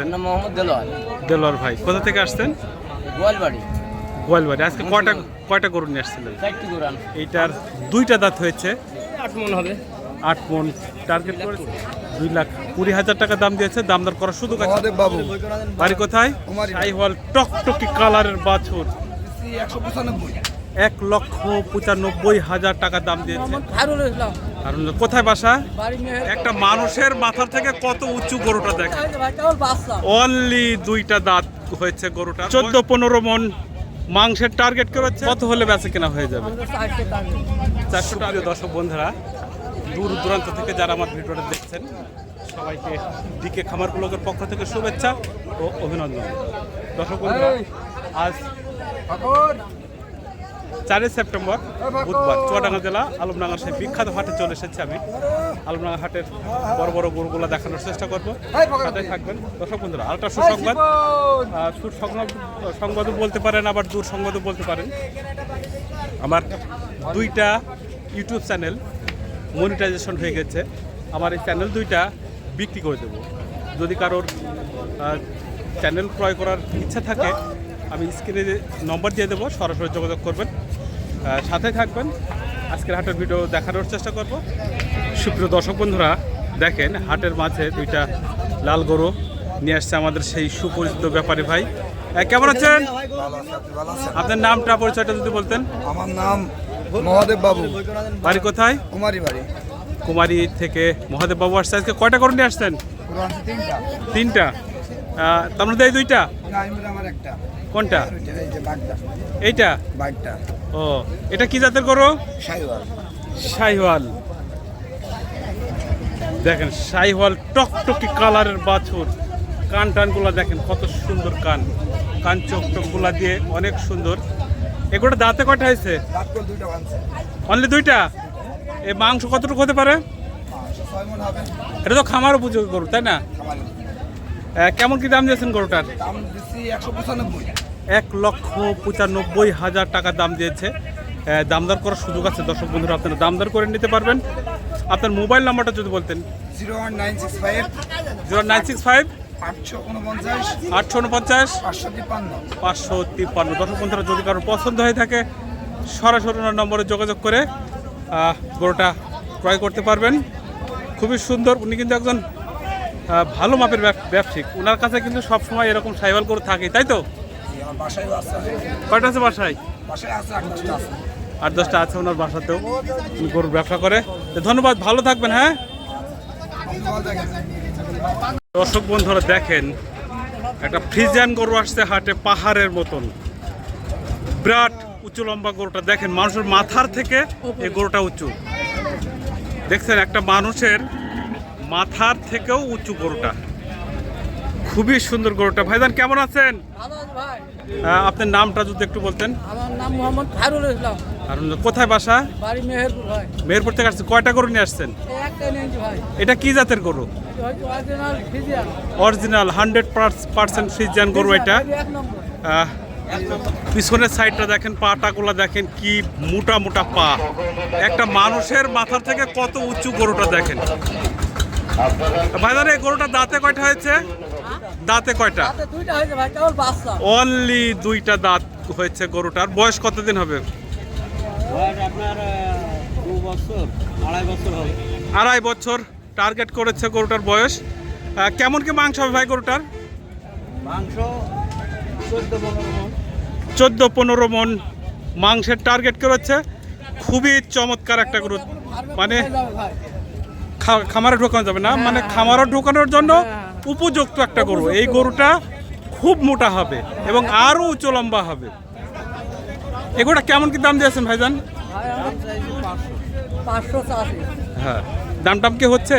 বলতেন নাম মোহাম্মদ দেলোয়ার। দেলোয়ার ভাই কোথা থেকে আসছেন? গোয়ালবাড়ি। গোয়ালবাড়ি আজকে কয়টা কয়টা গরু নিয়ে আসছিলেন? এইটার দুইটা দাঁত হয়েছে? আট মন হবে। আট মন। টার্গেট করেছে? দুই লাখ কুড়ি হাজার টাকা দাম দিয়েছে। দাম দর করার সুযোগ আছে? মহাদেব বাবু। বাড়ি কোথায়? কুমারী। সাইহল টকটকি কালারের বাছুর। একশো এক লক্ষ পঁচানব্বই হাজার টাকা দাম দিয়েছে। কারণ কোথায় বাসা? একটা মানুষের মাথা থেকে কত উঁচু গরুটা দেখে। ভাই কেবল বাচ্চা। অনলি দুইটা দাঁত হয়েছে গরুটা চোদ্দ পনেরো মন মাংসের টার্গেট করেছে কত হলে বেঁচে কেনা হয়ে যাবে? চারশো টাকা। দর্শক বন্ধুরা দূর দূরান্ত থেকে যারা আমার ভিডিওটা দেখছেন সবাইকে দিকে খামার ব্লগের পক্ষ থেকে শুভেচ্ছা ও অভিনন্দন। দর্শক বন্ধুরা আজ চারই সেপ্টেম্বর, বুধবার, চুয়াডাঙ্গা জেলা, আলমডাঙ্গার সেই বিখ্যাত হাটে চলে এসেছি আমি। আলমডাঙ্গা হাটের বড় বড় গরুগুলো দেখানোর চেষ্টা করব। সাথে থাকবেন। দর্শক বন্ধুরা, আরেকটা সুসংবাদ। সংবাদও বলতে পারেন, আবার দূর সংবাদও বলতে পারেন। আমার দুইটা ইউটিউব চ্যানেল মনিটাইজেশন হয়ে গেছে। আমার এই চ্যানেল দুইটা বিক্রি করে দেবো। যদি কারোর চ্যানেল ক্রয় করার ইচ্ছা থাকে আমি স্ক্রিনে নম্বর দিয়ে দেবো সরাসরি যোগাযোগ করবেন। সাথে থাকবেন। আজকের হাটের ভিডিও দেখানোর চেষ্টা করব। সুপ্রিয় দর্শক বন্ধুরা দেখেন হাটের মাঝে দুইটা লাল গরু নিয়ে আসছে আমাদের সেই সুপরিচিত ব্যাপারী ভাই। কেমন আছেন? আপনার নামটা পরিচয়টা যদি বলতেন। আমার নাম মহাদেব বাবু। বাড়ি কোথায়? কুমারী বাড়ি। কুমারী থেকে মহাদেব বাবু আসছে। আজকে কয়টা করে নিয়ে আসছেন? তিনটা। তিনটা। তার মধ্যে এই দুইটা আমার একটা। কোনটা? এইটা? বাইকটা ও এটা কি জাতের করো সাইওয়াল শাহিওয়াল। দেখেন শাহিওয়াল টকটকি কালারের বাছুর। কান টানগুলা দেখেন কত সুন্দর কান। কান চোখ টোকগুলা দিয়ে অনেক সুন্দর। এগুলো দাঁতে কয়টা হয়েছে? অনলি দুইটা? এই মাংস কতটুকু হতে পারে? এটা তো খামার উপযোগী গরু তাই না? কেমন কি দাম দিয়েছেন গরুটার? দাম দিচ্ছি একশো পঁচানব্বই। এক লক্ষ পঁচানব্বই হাজার টাকা দাম দিয়েছে। দামদার করার সুযোগ আছে। দর্শক বন্ধুরা আপনারা দামদার করে নিতে পারবেন। আপনার মোবাইল নাম্বারটা যদি বলতেন। Zero one nine six five. Zero nine six five. আটশো উনপঞ্চাশ। পাঁচশো তিপ্পান্ন। দর্শক বন্ধুরা যদি কারোর পছন্দ হয়ে থাকে সরাসরি ওনার নম্বরে যোগাযোগ করে গরুটা ক্রয় করতে পারবেন। খুবই সুন্দর। উনি কিন্তু একজন ভালো মাপের ব্যব- ব্যবসায়িক। ওনার কাছে কিন্তু সবসময় এরকম সাইবাল করে থাকে তাই তো? আছে। কয়টা আছে বাসায়? আট দশটা আছে। ওনার বাসাতেও। গরুর ব্যবসা করে। ধন্যবাদ ভালো থাকবেন হ্যাঁ? দর্শক বন্ধুরা দেখেন একটা ফ্রিজিয়ান গরু আসছে হাটে পাহাড়ের মতন। বিরাট উঁচু লম্বা গরুটা। দেখেন মানুষের মাথার থেকে এই গরুটা উঁচু। দেখছেন একটা মানুষের মাথার থেকেও উঁচু গরুটা। খুবই সুন্দর গরুটা। ভাইজান কেমন আছেন? আপনার নামটা যদি একটু বলতেন। আমার নাম মোহাম্মদ খায়রুল ইসলাম। আর কোথায় বাসা? বাড়ি মেহেরপুর ভাই। মেহেরপুর থেকে আসছে কয়টা গরু নিয়ে আসছেন? এটা কি জাতের গরু? অরিজিনাল হান্ড্রেড পার্সেন্ট ফ্রিজিয়ান গরু এটা। পিছনের সাইডটা দেখেন পাটাগুলো দেখেন কি মোটা মোটা পা। একটা মানুষের মাথার থেকে কত উঁচু গরুটা দেখেন। ভাইদার এই গরুটা দাঁতে কয়টা হয়েছে? দাঁতে কয়টা? হাতে দুইটা হয়েছে ভাই কেবল বাচ্চা। অনলি দুইটা দাঁত হয়েছে গরুটার। বয়স কতদিন হবে? বয়স আপনার দু বছর আড়াই বছর হবে। আড়াই বছর টার্গেট করেছে গরুটার বয়স। কেমন কি মাংস হবে ভাই গরুটার? মাংস চোদ্দ পনেরো মন। মন মাংসের টার্গেট করেছে। খুবই চমৎকার একটা গরু। মানে খামারে ঢোকানো যাবে না। মানে খামারে ঢোকানোর জন্য উপযুক্ত একটা গরু। এই গরুটা খুব মোটা হবে এবং আরও উঁচু লম্বা হবে। এই গরুটা কেমন কি দাম দিয়েছেন ভাইজান? হ্যাঁ। দাম টাম কি হচ্ছে?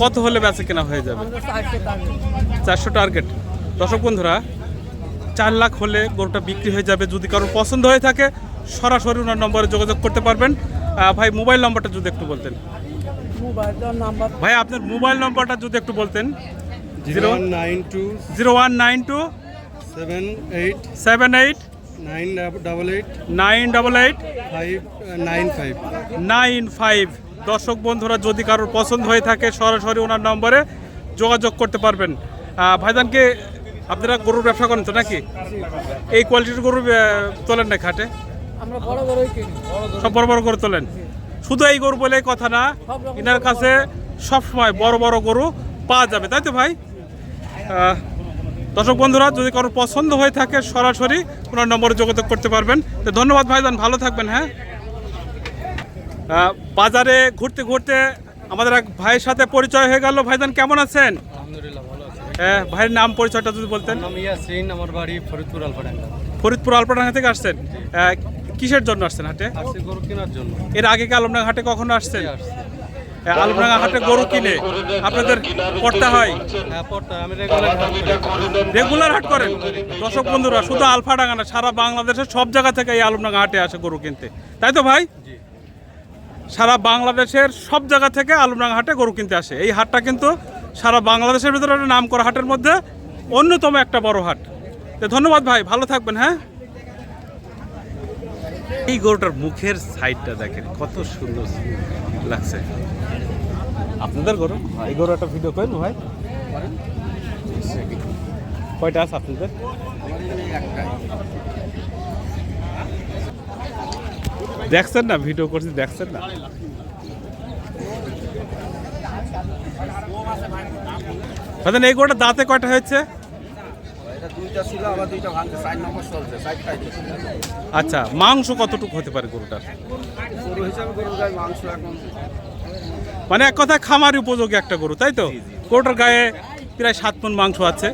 কত হলে বেচে কেনা হয়ে যাবে? চারশো টার্গেট দর্শক বন্ধুরা চার লাখ হলে গরুটা বিক্রি হয়ে যাবে। যদি কারোর পছন্দ হয়ে থাকে সরাসরি ওনার নম্বরে যোগাযোগ করতে পারবেন। ভাই মোবাইল নম্বরটা যদি একটু বলতেন। ভাই আপনার মোবাইল নম্বরটা যদি একটু বলতেন। Zero nine two zero one nine two seven eight seven eight nine double eight nine double eight five nine five. Nine five. দর্শক বন্ধুরা যদি কারোর পছন্দ হয়ে থাকে সরাসরি ওনার নম্বরে যোগাযোগ করতে পারবেন। আহ, ভাইজানকে আপনারা গরুর ব্যবসা করেন তো নাকি? এই কোয়ালিটির গরু তোলেন না খাটে? আমরা বড় বড়ই কিনি। সব বড় বড় গরু তোলেন। শুধু এই গরু বলে কথা না এনার কাছে সব সময় বড় বড় গরু পাওয়া যাবে তাই তো ভাই? দর্শক বন্ধুরা যদি কারোর পছন্দ হয়ে থাকে সরাসরি ওনার নম্বরে যোগাযোগ করতে পারবেন। তো ধন্যবাদ ভাইজান ভালো থাকবেন হ্যাঁ? বাজারে ঘুরতে ঘুরতে আমাদের এক ভাইয়ের সাথে পরিচয় হয়ে গেল। ভাইজান কেমন আছেন? আলহামদুলিল্লাহ ভালো আছে। হ্যাঁ ভাইয়ের নাম পরিচয়টা যদি বলতেন। আমার বাড়ি ফরিদপুর আলফাডাঙ্গা। ফরিদপুর আলপাডাঙ্গা থেকে আসছেন। কিসের জন্য আসছেন হাটে? গরু কেনার জন্য। এর আগে কি আলমডাঙ্গা হাটে কখনো আসছেন? আসছি আলমডাঙ্গা হাটে গরু কিনে আপনাদের পড়তে হয়? হ্যাঁ রেগুলার হাট করেন? দর্শক বন্ধুরা শুধু আলফাডাঙ্গা না সারা বাংলাদেশের সব জায়গা থেকে এই আলমডাঙ্গা হাটে আসে গরু কিনতে। তাই তো ভাই? সারা বাংলাদেশের সব জায়গা থেকে আলমডাঙ্গা হাটে গরু কিনতে আসে। এই হাটটা কিন্তু সারা বাংলাদেশের ভিতরে একটা নাম করা হাটের মধ্যে অন্যতম একটা বড় হাট। ধন্যবাদ ভাই ভালো থাকবেন হ্যাঁ? এই গরুটার মুখের সাইডটা দেখেন, কত সুন্দর লাগছে। আপনাদের গরু? এই গরু একটা ভিডিও করেন ভাই। কয়টা আছে আপনাদের? দেখছেন না? ভিডিও করছি, দেখছেন না? এই গরুটা দাঁতে কয়টা হয়েছে? দুইটা ছিল আবার দুইটা ভাঙছে চার নম্বর চলছে চারটাই আচ্ছা মাংস কতটুকু হতে পারে গরুটার? গরু হিসাবে গরুর গায়ে মাংস এখন মানে এক কথায় খামার উপযোগী একটা গরু তাই তো? গরুটার গায়ে প্রায় সাত মন মাংস আছে।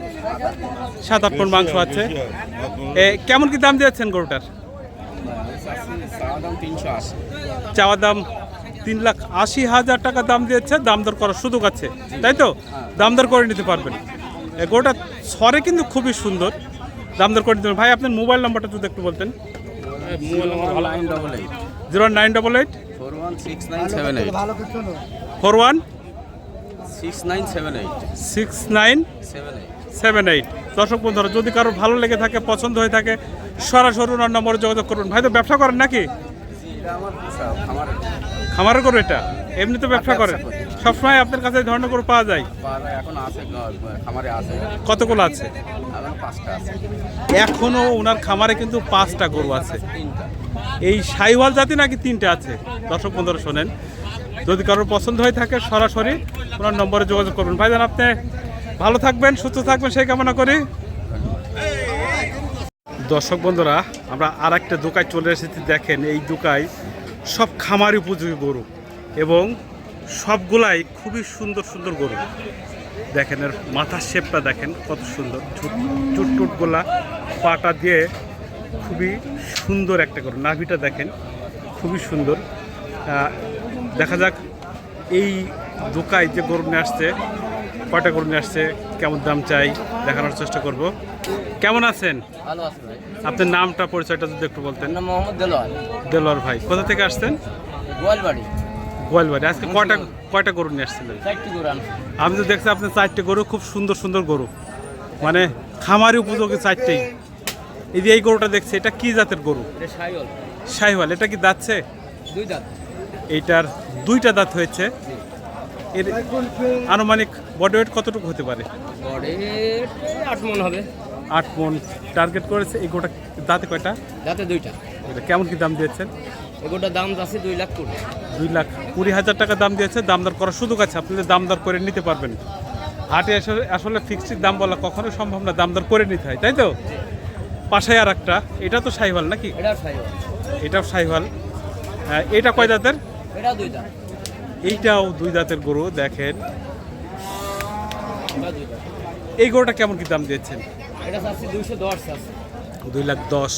সাত আট মন মাংস আছে। এ, কেমন কি দাম দিয়েছেন গরুটার? চাওয়া দাম চাওয়া দাম তিন লাখ আশি হাজার টাকা দাম দিয়েছে দাম দর করার সুযোগ আছে তাই তো? দাম দর করে নিতে পারবেন। এ, গরুটা সরে কিন্তু খুবই সুন্দর। দাম দর করে পারবেন ভাই আপনার মোবাইল নাম্বারটা যদি একটু বলতেন। Zero nine double eight. Four one six nine seven eight. Four one six nine seven eight. Six nine seven eight. Seven eight. দর্শক বন্ধুরা যদি কারোর ভালো লেগে থাকে পছন্দ হয়ে থাকে সরাসরি ওনার নম্বরে যোগাযোগ করুন। ভাই তো ব্যবসা করেন নাকি? এটা আমার আমার খামারের। গরু এটা? এমনি তো ব্যবসা করেন। সবসময় আপনার কাছে এই ধরনের গরু পাওয়া যায়? এখন আছে খামারে আছে। কতগুলো আছে? এখন পাঁচটা আছে। এখনও ওনার খামারে কিন্তু পাঁচটা গরু আছে। এই সাইওয়াল জাতি নাকি তিনটে আছে? দর্শক বন্ধুরা শোনেন। যদি কারোর পছন্দ হয়ে থাকে সরাসরি ওনার নম্বরে যোগাযোগ করবেন ভাইজান আপনি ভালো থাকবেন সুস্থ থাকবেন সেই কামনা করি। দর্শক বন্ধুরা আমরা আর একটা দোকায় চলে এসেছি। দেখেন এই দোকায় সব খামারি উপযোগী গরু এবং সবগুলাই খুবই সুন্দর সুন্দর গরু। দেখেন এর মাথার শেপটা দেখেন কত সুন্দর। চুট টুটগুলা পাটা দিয়ে খুবই সুন্দর একটা গরু। নাভিটা দেখেন খুবই সুন্দর। দেখা যাক এই দোকায় যে গরু নিয়ে আসছে কয়টা গরু নিয়ে আসছে কেমন দাম চাই দেখানোর চেষ্টা করব। কেমন আছেন? আপনার নামটা পরিচয়টা যদি একটু বলতেন। মোহাম্মদ দেলোয়ার। দেলোয়ার ভাই কোথা থেকে আসছেন? গোয়ালবাড়ি। গোয়ালবাড়ি আজকে কয়টা কয়টা গরু নিয়ে আসছিলেন? আমি তো দেখছি আপনার চারটে গরু খুব সুন্দর সুন্দর গরু। মানে খামারি উপযোগী চারটেই। এই যে এই গরুটা দেখছি এটা কি জাতের গরু? শাহিওয়াল এটা কি দাঁতছে দুই দাঁত। এইটার দুইটা দাঁত হয়েছে। এর আনুমানিক বডি ওয়েট কতটুকু হতে পারে? আট মন হবে। আট মন। টার্গেট করেছে এই গোটা দাঁতে কয়টা? দাঁতে দুইটা। কেমন কি দাম দিয়েছেন? এগুলোর দাম আছে দুই লাখ কুড়ি। দুই লাখ কুড়ি হাজার টাকা দাম দিয়েছে দাম দর করার সুযোগ আছে আপনাদের দাম দর করে নিতে পারবেন। হাটে আসলে আসলে ফিক্সড দাম বলা কখনোই সম্ভব না দাম দর করে নিতে হয় তাই তো? পাশে আর একটা এটা তো সাইওয়াল নাকি? এটা সাইল এটাও আহ, এটা কয় দাঁতের? এটা দুই দাঁত। এইটাও দুই দাঁতের গরু দেখেন। এই গরুটা কেমন কি দাম দিয়েছেন? এটা আছে দুইশো দশ আছে। দুই লাখ দশ।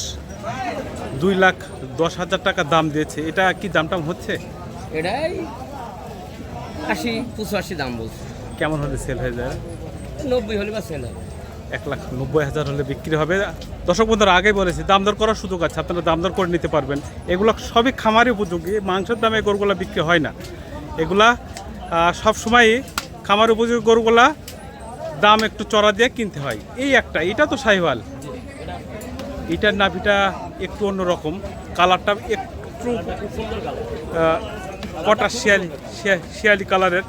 দুই লাখ দশ হাজার টাকা দাম দিয়েছে। এটা কি দাম টাম হচ্ছে? এটাই আশি পঁচাশি দাম বলছে। কেমন হলে সেল হয়ে যায়? নব্বই হলে বা সেল হবে। এক লাখ নব্বই হাজার হলে বিক্রি হবে। দর্শক বন্ধুরা আগেই বলেছি দাম দর করার সুযোগ আছে। আপনারা দাম দর করে নিতে পারবেন। এগুলো সবই খামারি উপযোগী। মাংসের দামে গরুগুলো বিক্রি হয় না। এগুলা সব সময়ই খামার উপযোগী গরুগুলা দাম একটু চড়া দিয়ে কিনতে হয়। এই একটা এটা তো সাইওয়াল এটার নাভিটা একটু অন্যরকম। কালারটা একটু কটা শিয়ালি শিয়া- শিয়ালি কালারের।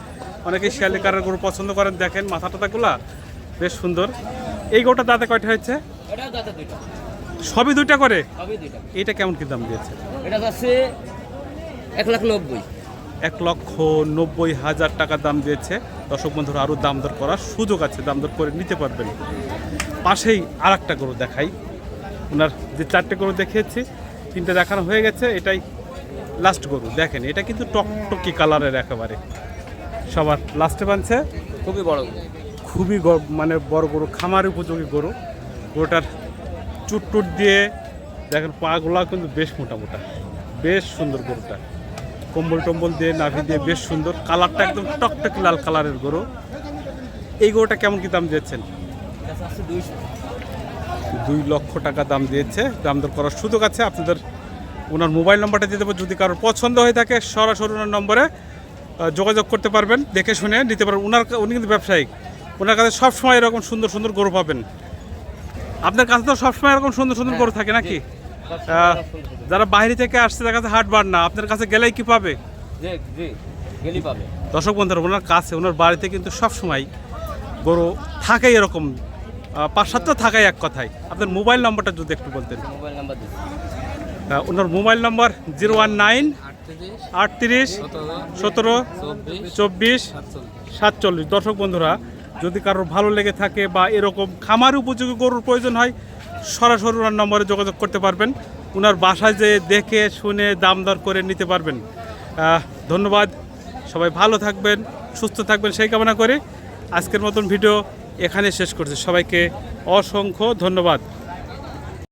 অনেকে শিয়ালি কারের গরু পছন্দ করেন দেখেন মাথা টাতাগুলা বেশ সুন্দর। এই গরুটা দাঁতে কয়টা হয়েছে? সবই দুইটা করে? এইটা কেমন কি দাম দিয়েছে? এটা এক লাখ নব্বই। এক লক্ষ নব্বই হাজার টাকা দাম দিয়েছে। দর্শক বন্ধুরা আরও দাম দর করার সুযোগ আছে দাম দর করে নিতে পারবেন। পাশেই আর একটা গরু দেখাই। ওনার যে চারটে গরু দেখিয়েছি তিনটে দেখানো হয়ে গেছে এটাই লাস্ট গরু। দেখেন এটা কিন্তু টকটকি কালারের একেবারে। সবার লাস্টে বানছে। খুবই বড় খুবই মানে বড় গরু খামার উপযোগী গরু। গরুটার চুট টুট দিয়ে দেখেন পাগুলা কিন্তু বেশ মোটা মোটা বেশ সুন্দর গরুটা। কম্বল টম্বল দিয়ে নাভি দিয়ে বেশ সুন্দর। কালারটা একদম টকটকি লাল কালারের গরু। এই গরুটা কেমন কি দাম দিয়েছেন? দুই লক্ষ টাকা দাম দিয়েছে। দাম দর করার সুযোগ আছে। আপনাদের ওনার মোবাইল নম্বরটা দিয়ে দেবো। যদি কারোর পছন্দ হয়ে থাকে সরাসরি ওনার নম্বরে যোগাযোগ করতে পারবেন দেখে শুনে নিতে পারবেন। ওনার উনি কিন্তু ব্যবসায়িক। ওনার কাছে সবসময় এরকম সুন্দর সুন্দর গরু পাবেন। আপনার কাছে তো সবসময় এরকম সুন্দর সুন্দর গরু থাকে নাকি? আহ, যারা বাইরে থেকে আসছে তার কাছে হাট বার না। আপনার কাছে গেলেই কি পাবে। দর্শক বন্ধুরা ওনার কাছে ওনার বাড়িতে কিন্তু সবসময় গরু থাকেই এরকম সাতটা থাকাই এক কথায় আপনার মোবাইল নম্বরটা যদি একটু বলতেন। মোবাইল নাম্বার ওনার mobile number zero one nine আটত্রিশ সতেরো চব্বিশ সাতচল্লিশ। দর্শক বন্ধুরা যদি কারোর ভালো লেগে থাকে বা এরকম খামার উপযোগী গরুর প্রয়োজন হয় সরাসরি ওনার নম্বরে যোগাযোগ করতে পারবেন। ওনার বাসায় যে দেখে শুনে দাম দর করে নিতে পারবেন। ধন্যবাদ। সবাই ভালো থাকবেন সুস্থ থাকবেন সেই কামনা করে আজকের মতন ভিডিও এখানে শেষ করছি। সবাইকে অসংখ্য ধন্যবাদ।